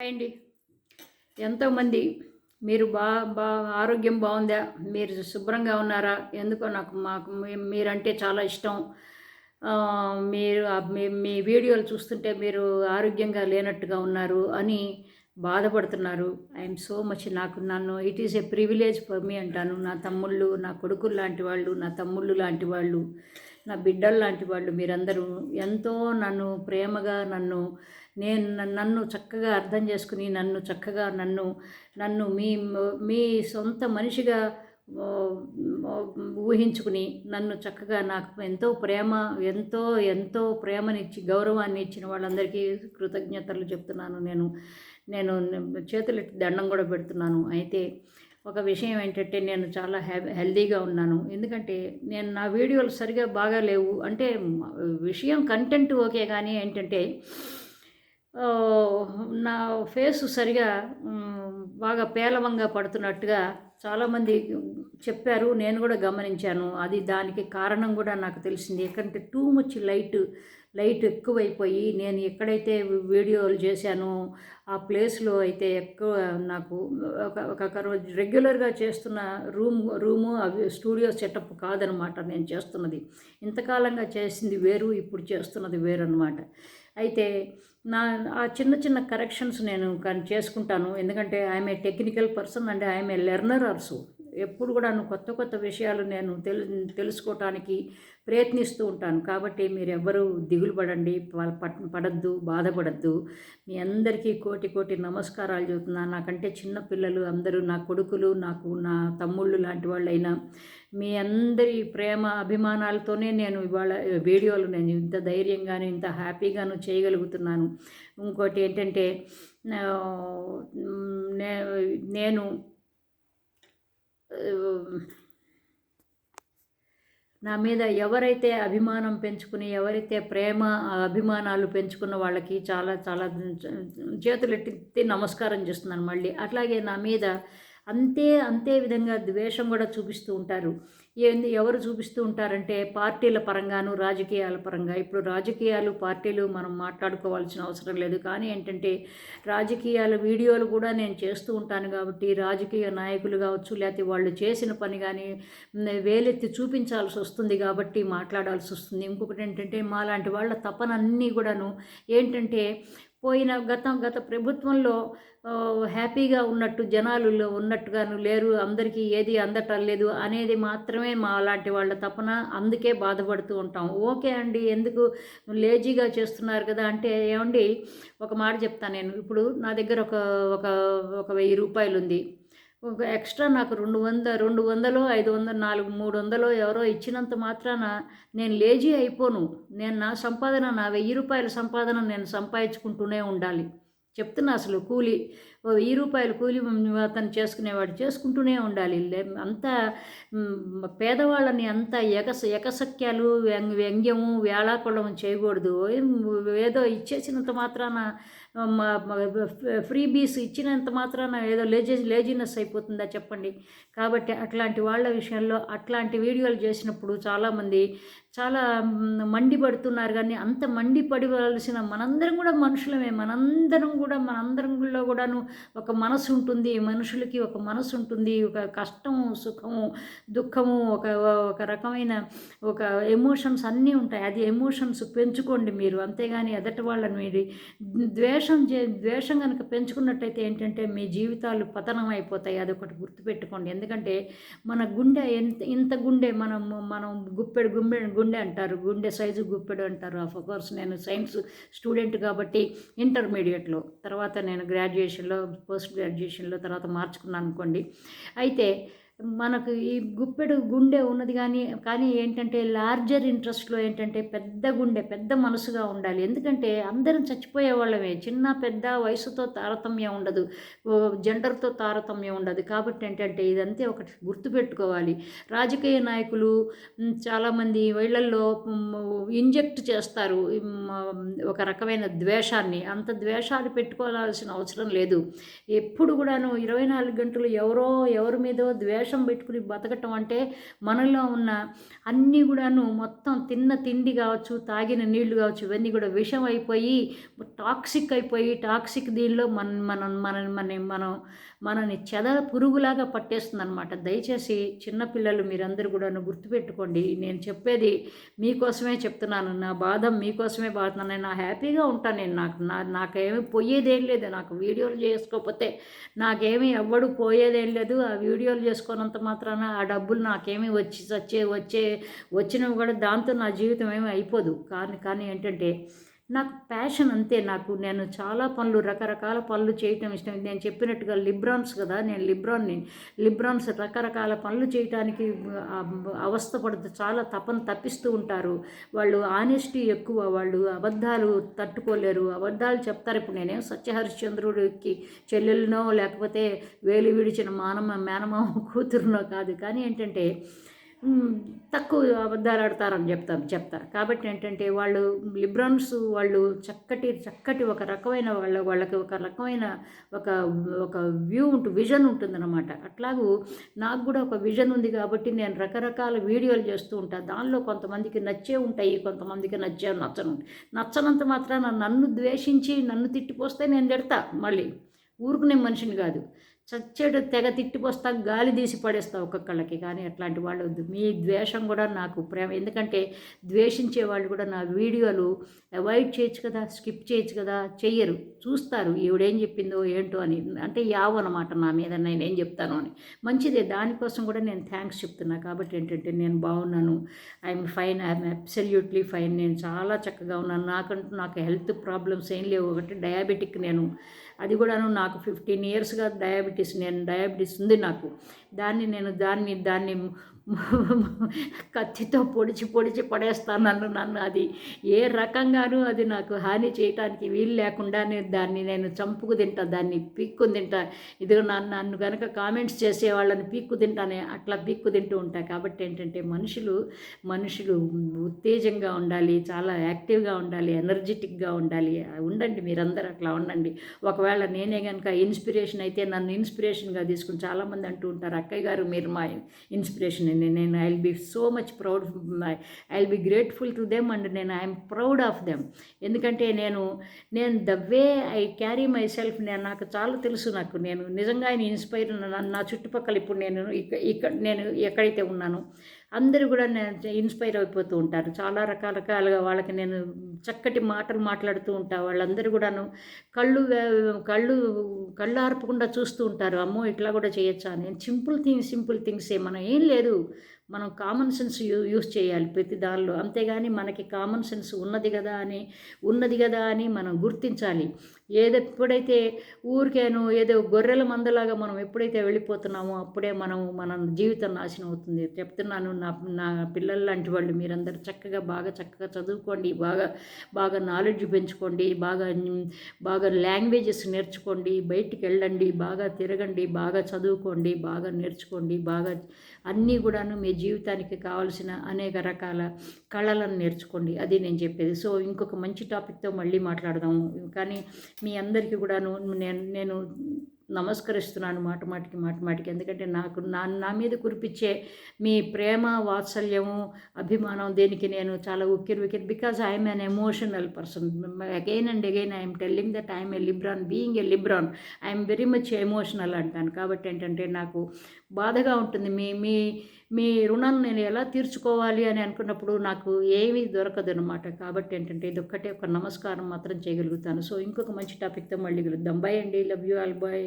అండి. ఎంతోమంది మీరు బా బా ఆరోగ్యం బాగుందా? మీరు శుభ్రంగా ఉన్నారా? ఎందుకో నాకు మాకు మీరంటే చాలా ఇష్టం. మీరు మీ- మీ వీడియోలు చూస్తుంటే మీరు ఆరోగ్యంగా లేనట్టుగా ఉన్నారు అని బాధపడుతున్నారు. ఐఎమ్ సో మచ్ నాకు నన్ను it is a privilege for me అంటాను. నా తమ్ముళ్ళు నా కొడుకులు లాంటి వాళ్ళు నా తమ్ముళ్ళు లాంటి వాళ్ళు నా బిడ్డలు లాంటి వాళ్ళు మీరందరూ ఎంతో నన్ను ప్రేమగా నన్ను నేను నన్ను- చక్కగా అర్థం చేసుకుని నన్ను చక్కగా నన్ను నన్ను మీ మీ సొంత మనిషిగా ఊహించుకుని నన్ను చక్కగా నాకు ఎంతో ప్రేమ ఎంతో ఎంతో ప్రేమనిచ్చి గౌరవాన్ని ఇచ్చిన వాళ్ళందరికీ కృతజ్ఞతలు చెప్తున్నాను. నేను నేను చేతులెత్తి దండం కూడా పెడుతున్నాను. అయితే ఒక విషయం ఏంటంటే నేను చాలా హ్యా హెల్దీగా ఉన్నాను. ఎందుకంటే నేను నా వీడియోలు సరిగా బాగా లేవు. అంటే విషయం కంటెంట్ ఓకే కానీ ఏంటంటే నా ఫేస్ సరిగా బాగా పేలవంగా పడుతున్నట్టుగా చాలామంది చెప్పారు. నేను కూడా గమనించాను. అది దానికి కారణం కూడా నాకు తెలిసింది. ఎందుకంటే టూ మచ్ లైట్ లైట్ ఎక్కువైపోయి నేను ఎక్కడైతే వీడియోలు చేశానో ఆ ప్లేస్లో అయితే ఎక్కువ నాకు ఒక ఒక రోజు రెగ్యులర్గా చేస్తున్న రూమ్ రూము అవి స్టూడియో సెటప్ కాదనమాట నేను చేస్తున్నది. ఇంతకాలంగా చేసింది వేరు ఇప్పుడు చేస్తున్నది వేరు అనమాట అయితే నా ఆ చిన్న చిన్న కరెక్షన్స్ నేను కానీ చేసుకుంటాను. ఎందుకంటే I'm a technical person and I'm a learner also ఎప్పుడు కూడా కొత్త కొత్త విషయాలు నేను తెలు తెలుసుకోవటానికి ప్రయత్నిస్తూ ఉంటాను. కాబట్టి మీరు ఎవ్వరూ దిగులు పడండి ప- పడద్దు బాధపడద్దు. మీ అందరికీ కోటి కోటి నమస్కారాలు చెబుతున్నాను నాకంటే చిన్న పిల్లలు అందరూ నా కొడుకులు నాకు నా తమ్ముళ్ళు లాంటి వాళ్ళైనా మీ అందరి ప్రేమ అభిమానాలతోనే నేను ఇవాళ వీడియోలు నేను ఇంత ధైర్యంగాను ఇంత హ్యాపీగాను చేయగలుగుతున్నాను. ఇంకోటి ఏంటంటే నే- నేను నా మీద ఎవరైతే అభిమానం పెంచుకుని ఎవరైతే ప్రేమ అభిమానాలు పెంచుకున్న వాళ్ళకి చాలా చాలా చేతులెత్తి నమస్కారం చేస్తున్నాను మళ్ళీ. అట్లాగే నా మీద అంతే అంతే విధంగా ద్వేషం కూడా చూపిస్తూ ఉంటారు. ఏంది ఎవరు చూపిస్తూ ఉంటారంటే పార్టీల పరంగాను రాజకీయాల పరంగా. ఇప్పుడు రాజకీయాలు పార్టీలు మనం మాట్లాడుకోవాల్సిన అవసరం లేదు. కానీ ఏంటంటే రాజకీయాల వీడియోలు కూడా నేను చేస్తూ ఉంటాను కాబట్టి రాజకీయ నాయకులు కావచ్చు లేకపోతే వాళ్ళు చేసిన పని కానీ వేలెత్తి చూపించాల్సి వస్తుంది కాబట్టి మాట్లాడాల్సి వస్తుంది. ఇంకొకటి ఏంటంటే మాలాంటి వాళ్ళ తపనన్నీ కూడాను ఏంటంటే పోయిన గతం గత ప్రభుత్వంలో హ్యాపీగా ఉన్నట్టు జనాలు ఉన్నట్టుగాను లేరు అందరికీ ఏది అందటం లేదు అనేది మాత్రమే మా లాంటి వాళ్ళ తపన అందుకే బాధపడుతూ ఉంటాం. ఓకే అండి ఎందుకు లేజీగా చేస్తున్నారు కదా అంటే ఏమండి ఒక మాట చెప్తాను నేను. ఇప్పుడు నా దగ్గర ఒక ఒక ఒక వెయ్యి రూపాయలు ఉంది ఒక ఎక్స్ట్రా నాకు రెండు వంద రెండు వందలు ఐదు వందలు నాలుగు మూడు వందలు ఎవరో ఇచ్చినంత మాత్రాన నేను లేజీ అయిపోను. నేను నా సంపాదన నా వెయ్యి రూపాయల సంపాదన నేను సంపాదించుకుంటూనే ఉండాలి. చెప్తున్నా అసలు కూలి ఓ వెయ్యి రూపాయలు కూలి అతను చేసుకునేవాడు చేసుకుంటూనే ఉండాలి. లే- అంత పేదవాళ్ళని అంత ఎకస ఎకసక్యాలు వ్యంగ్ వ్యంగ్యము వేళాకొళం చేయకూడదు. ఏదో ఇచ్చేసినంత మాత్రాన ఫ్రీ బీస్ ఇచ్చినంత మాత్రాన ఏదో లేజీ లేజినెస్ అయిపోతుందా చెప్పండి. కాబట్టి అట్లాంటి వాళ్ళ విషయంలో అట్లాంటి వీడియోలు చేసినప్పుడు చాలామంది చాలా మండిపడుతున్నారు. కానీ అంత మండిపడవలసిన మనందరం కూడా మనుషులమే. మనందరం కూడా మనందరంలో కూడాను ఒక మనసు ఉంటుంది. మనుషులకి ఒక మనసు ఉంటుంది. ఒక కష్టము సుఖము దుఃఖము ఒక ఒక రకమైన ఒక ఎమోషన్స్ అన్నీ ఉంటాయి. అది ఎమోషన్స్ పెంచుకోండి మీరు. అంతేగాని ఎదటి వాళ్ళని మీరు ద్వే ద్వేషం చే ద్వేషం కనుక పెంచుకున్నట్టయితే ఏంటంటే మీ జీవితాలు పతనం అయిపోతాయి. అదొకటి గుర్తుపెట్టుకోండి. ఎందుకంటే మన గుండె ఎంత ఇంత గుండె మనం మనం గుప్పెడు గుండె గుండె అంటారు. గుండె సైజు గుప్పెడు అంటారు. ఆఫ్ కోర్స్ నేను సైన్స్ స్టూడెంట్ కాబట్టి ఇంటర్మీడియట్లో తర్వాత నేను గ్రాడ్యుయేషన్లో పోస్ట్ గ్రాడ్యుయేషన్లో తర్వాత మార్చుకున్నాను అనుకోండి. అయితే మనకు ఈ గుప్పెడు గుండె ఉన్నది కానీ కానీ ఏంటంటే లార్జర్ ఇంట్రెస్ట్లో ఏంటంటే పెద్ద గుండె పెద్ద మనసుగా ఉండాలి. ఎందుకంటే అందరం చచ్చిపోయే వాళ్ళమే. చిన్న పెద్ద వయసుతో తారతమ్యం ఉండదు. జెండర్తో తారతమ్యం ఉండదు. కాబట్టి ఏంటంటే ఇదంతే ఒకటి గుర్తుపెట్టుకోవాలి రాజకీయ నాయకులు చాలామంది వీళ్ళల్లో ఇంజెక్ట్ చేస్తారు. ఒక రకమైన ద్వేషాన్ని. అంత ద్వేషాలు పెట్టుకోవాల్సిన అవసరం లేదు. ఎప్పుడు కూడాను ఇరవై నాలుగు గంటలు ఎవరో ఎవరి మీదో ద్వేషం వేషం పెట్టుకుని బతకటం అంటే మనలో ఉన్న అన్నీ కూడాను మొత్తం తిన్న తిండి కావచ్చు తాగిన నీళ్ళు కావచ్చు ఇవన్నీ కూడా విషం అయిపోయి టాక్సిక్ అయిపోయి టాక్సిక్ దీనిలో మన మనం మన మన మనం మనని చెద పురుగులాగా పట్టేస్తుంది అనమాట దయచేసి చిన్నపిల్లలు మీరందరూ కూడా గుర్తుపెట్టుకోండి. నేను చెప్పేది మీకోసమే చెప్తున్నాను. నా బాధ మీకోసమే బాధతున్నాను నేను నా హ్యాపీగా ఉంటాను నేను. నాకు నా నాకేమీ పోయేదేం లేదు. నాకు వీడియోలు చేసుకోకపోతే నాకేమీ ఎవ్వడు పోయేదేం లేదు. ఆ వీడియోలు చేసుకున్నంత మాత్రాన ఆ డబ్బులు నాకేమీ వచ్చి వచ్చే వచ్చే వచ్చినవి కూడా దాంతో నా జీవితం ఏమీ అయిపోదు. కానీ కానీ ఏంటంటే నాకు ప్యాషన్ అంతే నాకు. నేను చాలా పనులు రకరకాల పనులు చేయటం ఇష్టం. నేను చెప్పినట్టుగా లిబ్రాన్స్ కదా నేను లిబ్రాన్ని లిబ్రాన్స్ రకరకాల పనులు చేయటానికి అవస్థపడుతూ చాలా తపన తప్పిస్తూ ఉంటారు. వాళ్ళు ఆనెస్టీ ఎక్కువ వాళ్ళు అబద్ధాలు తట్టుకోలేరు. అబద్ధాలు చెప్తారు. ఇప్పుడు నేనేం సత్యహరిశ్చంద్రుడికి చెల్లెలనో లేకపోతే వేలు విడిచిన మానమ మేనమామ కూతురునో కాదు. కానీ ఏంటంటే తక్కువ అబద్ధాలు ఆడతారని చెప్తారు చెప్తారు. కాబట్టి ఏంటంటే వాళ్ళు లిబ్రన్స్ వాళ్ళు చక్కటి చక్కటి ఒక రకమైన వాళ్ళ వాళ్ళకి ఒక రకమైన ఒక ఒక వ్యూ ఉంటుంది విజన్ ఉంటుందన్నమాట. అట్లాగూ నాకు కూడా ఒక విజన్ ఉంది కాబట్టి నేను రకరకాల వీడియోలు చేస్తూ ఉంటాను దానిలో కొంతమందికి నచ్చే ఉంటాయి కొంతమందికి నచ్చే నచ్చను. నచ్చనంత మాత్రాన నన్ను ద్వేషించి నన్ను తిట్టిపోస్తే నేను తిడతా మళ్ళీ. ఊరుకునే మనిషిని కాదు. చచ్చేడు తెగ తిట్టిపోస్తా గాలి తీసి పడేస్తా ఒక్కొక్కళ్ళకి. కానీ అట్లాంటి వాళ్ళు వద్దు. మీ ద్వేషం కూడా నాకు ప్రేమ. ఎందుకంటే ద్వేషించే వాళ్ళు కూడా నా వీడియోలు అవాయిడ్ చేయొచ్చు కదా స్కిప్ చేయొచ్చు కదా చెయ్యరు. చూస్తారు ఈవిడేం చెప్పిందో ఏంటో అని. అంటే యావ్ అనమాట నా మీద నేను ఏం చెప్తాను అని. మంచిదే. దానికోసం కూడా నేను థ్యాంక్స్ చెప్తున్నా. కాబట్టి ఏంటంటే నేను బాగున్నాను. I'm fine. I'm absolutely fine. నేను చాలా చక్కగా ఉన్నాను. నాకంటూ నాకు హెల్త్ ప్రాబ్లమ్స్ ఏం లేవు. ఒకటి డయాబెటిక్ నేను. అది కూడాను నాకు ఫిఫ్టీన్ ఇయర్స్గా డయాబెటీస్ నేను డయాబెటీస్ ఉంది నాకు. దాన్ని నేను దాన్ని దాన్ని కత్తితో పొడిచి పొడిచి పడేస్తాను నన్ను నన్ను అది. ఏ రకంగానూ అది నాకు హాని చేయటానికి వీలు లేకుండా నేను దాన్ని నేను చంపుకు తింటా దాన్ని పీక్కు తింటా. ఇదిగో నన్ను నన్ను కనుక కామెంట్స్ చేసే వాళ్ళని పీక్కు తింటానే అట్లా పీక్కు తింటూ ఉంటా. కాబట్టి ఏంటంటే మనుషులు మనుషులు ఉత్తేజంగా ఉండాలి చాలా యాక్టివ్గా ఉండాలి ఎనర్జెటిక్గా ఉండాలి. ఉండండి మీరందరూ అట్లా ఉండండి. ఒకవేళ నేనే కనుక ఇన్స్పిరేషన్ అయితే నన్ను ఇన్స్పిరేషన్గా తీసుకుని చాలామంది అంటూ ఉంటారు అక్కయ్య గారు మీరు మా ఇన్స్పిరేషన్ నేను నేను I will be so much proud I will be grateful to them and నేను ఐఎమ్ ప్రౌడ్ ఆఫ్ దెమ్ ఎందుకంటే నేను నేను the way I carry myself నేను నాకు చాలా తెలుసు నాకు. నేను నిజంగా ఆయన ఇన్స్పైర్ నా చుట్టుపక్కల ఇప్పుడు నేను ఇక్కడ నేను ఎక్కడైతే ఉన్నానో అందరూ కూడా నేను ఇన్స్పైర్ అయిపోతూ ఉంటారు. చాలా రకరకాలుగా వాళ్ళకి నేను చక్కటి మాటలు మాట్లాడుతూ ఉంటా. వాళ్ళందరూ కూడాను కళ్ళు కళ్ళు కళ్ళు ఆర్పకుండా చూస్తూ ఉంటారు. అమ్మో ఇట్లా కూడా చేయొచ్చా? నేను సింపుల్ థింగ్స్ సింపుల్ థింగ్సే. మనం ఏం లేదు. మనం కామన్ సెన్స్ యూ యూస్ చేయాలి ప్రతి దానిలో. అంతేగాని మనకి కామన్ సెన్స్ ఉన్నది కదా అని ఉన్నది కదా అని మనం గుర్తించాలి. ఏదో ఎప్పుడైతే ఊరికేను ఏదో గొర్రెల మందలాగా మనం ఎప్పుడైతే వెళ్ళిపోతున్నామో అప్పుడే మనం మన జీవితం నాశనం అవుతుంది. చెప్తున్నాను నా నా పిల్లల లాంటి వాళ్ళు మీరందరూ చక్కగా బాగా చక్కగా చదువుకోండి బాగా బాగా నాలెడ్జ్ పెంచుకోండి బాగా బాగా లాంగ్వేజెస్ నేర్చుకోండి బయటికి వెళ్ళండి బాగా తిరగండి బాగా చదువుకోండి బాగా నేర్చుకోండి బాగా అన్నీ కూడాను మీ జీవితానికి కావాల్సిన అనేక రకాల కళలను నేర్చుకోండి. అది నేను చెప్పేది. సో ఇంకొక మంచి టాపిక్తో మళ్ళీ మాట్లాడదాము. కానీ మీ అందరికీ కూడాను నేను నేను నమస్కరిస్తున్నాను మాట మాటికి మాట మాటికి. ఎందుకంటే నాకు నా నా మీద కురిపించే మీ ప్రేమ వాత్సల్యము అభిమానం దేనికి నేను చాలా ఉక్కిరి వికిరి because I'm an emotional person again and again I'm telling that I'm a Libran being a Libran I'm very much emotional అంటాను. కాబట్టి ఏంటంటే నాకు బాధగా ఉంటుంది. మీ మీ మీ రుణం నేను ఎలా తీర్చుకోవాలి అని అనుకున్నప్పుడు నాకు ఏమీ దొరకదు అనమాట కాబట్టి ఏంటంటే ఇది ఒక్కటే ఒక నమస్కారం మాత్రం చేయగలుగుతాను. సో ఇంకొక మంచి టాపిక్తో మళ్ళీ కలుద్దాం. బై అండి. Love you all bye